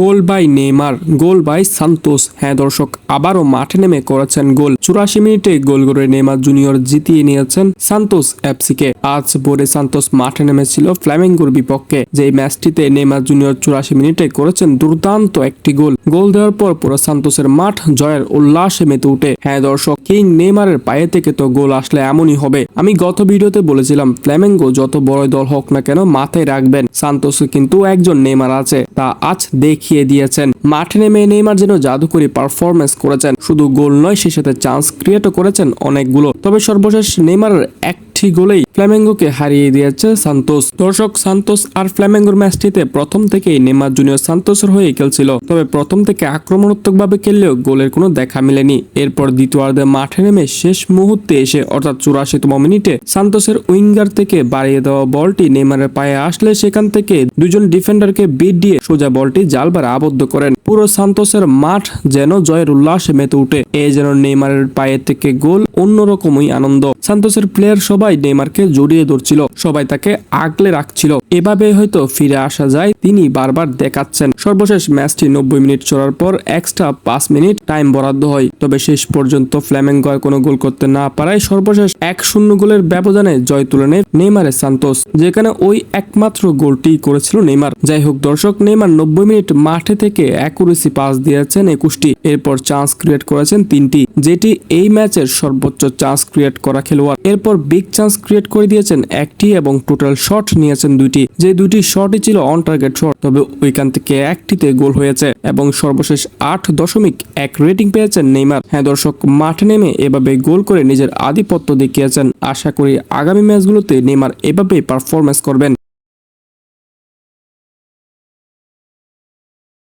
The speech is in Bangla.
Goal by Neymar, goal by Santos. হ্যাঁ দর্শক, আবারও মাঠে নেমে করেছেন গোল। চুরাশি মিনিটে গোল করে নেইমার জুনিয়র জিতিয়ে নিয়েছেন সান্তোস এফসিকে। আজ ভোরে সান্তোস মাঠে নেমেছিল ফ্ল্যামিঙ্গোর বিপক্ষে। যে ম্যাচটিতে নেইমার জুনিয়র চুরাশি মিনিটে করেছেন দুর্দান্ত একটি গোল। গোল দেওয়ার পর পুরো সান্তোসের মাঠ জয়ের উল্লাসে মেতে উঠে হ্যাঁ দর্শক, কিং নেইমারের পায়ে থেকে তো গোল আসলে এমনই হবে। আমি গত ভিডিওতে বলেছিলাম, ফ্ল্যামেঙ্গো যত বড় দল হোক না কেন মাথায় রাখবেন। সান্তোসে কিন্তু একজন নেইমার আছে। তা আজ দেখিয়ে দিয়েছেন। মাঠে নেমে নেইমার যেন জাদুকরি পারফরমেন্স করেছেন। শুধু গোল নয়, সে সাথে চান্স ক্রিয়েটও করেছেন অনেকগুলো। তবে সর্বশেষ নেইমারের একটি গোলেই ফ্ল্যামেঙ্গোকে হারিয়ে দিয়েছে সান্তোস। দর্শক, সান্তোস আর ফ্ল্যামেঙ্গোর ম্যাচটিতে প্রথম থেকেই নেইমার জুনিয়র সান্তোসের হয়ে খেলছিল। তবে প্রথম থেকে আক্রমণাত্মকভাবে খেললেও গোলের কোনো দেখা মেলেনি। এরপর দ্বিতীয়ার্ধে মাঠে নেমে শেষ মুহূর্তে এসে, অর্থাৎ চুরাশিতম মিনিটে, সান্তোসের উইঙ্গার থেকে বাড়িয়ে দেওয়া বলটি নেইমারের পায়ে আসলে সেখান থেকে দুজন ডিফেন্ডারকে বিট দিয়ে সোজা বলটি জালবার আবদ্ধ করেন। পুরো সান্তোসের মাঠ যেন জয়ের উল্লাসে মেতে উঠে। এ যেন নেইমারের পায়ে থেকে গোল, অন্যরকমই আনন্দ। সান্তোসের প্লেয়ার সবাই নেইমারকে জড়িয়ে ধরছিল, সবাই তাকে আগলে রাখছিল। এভাবে হয়তো ফিরে আসা যায়, তিনি বারবার দেখাচ্ছেন। সর্বশেষ ম্যাচটি নব্বই মিনিট চলার পর এক্সট্রা পাঁচ মিনিট টাইম বরাদ্দ হয়। তবে শেষ পর্যন্ত ফ্ল্যামেঙ্গো কোনো গোল করতে না পারায় সর্বশেষ এক শূন্য গোলের ব্যবধানে জয় তুলে নেয় নেইমারের সান্তোস, যেখানে ওই একমাত্র গোলটি করেছিল নেইমার। যাই হোক দর্শক, নেইমার নব্বই মিনিট মাঠে থেকে অ্যাকুরেসি পাস দিয়েছেন একুশটি, এরপর চান্স ক্রিয়েট করেছেন তিনটি, যেটি এই ম্যাচের সর্বোচ্চ চান্স ক্রিয়েট করা খেলোয়াড়। এরপর বিগ চান্স ক্রিয়েট করে দিয়েছেন একটি এবং টোটাল শট নিয়েছেন দুইটি। যে দুটি শটই ছিল অন টার্গেট শট তবে ওইখান থেকে একটিতে গোল হয়েছে এবং সর্বশেষ আট দশমিক এক রেটিং পেয়েছেন নেইমার। হ্যাঁ দর্শক, মাঠে নেমে এভাবে গোল করে নিজের আধিপত্য দেখিয়েছেন। আশা করি আগামী ম্যাচগুলোতে নেইমার এভাবেই পারফরমেন্স করবেন।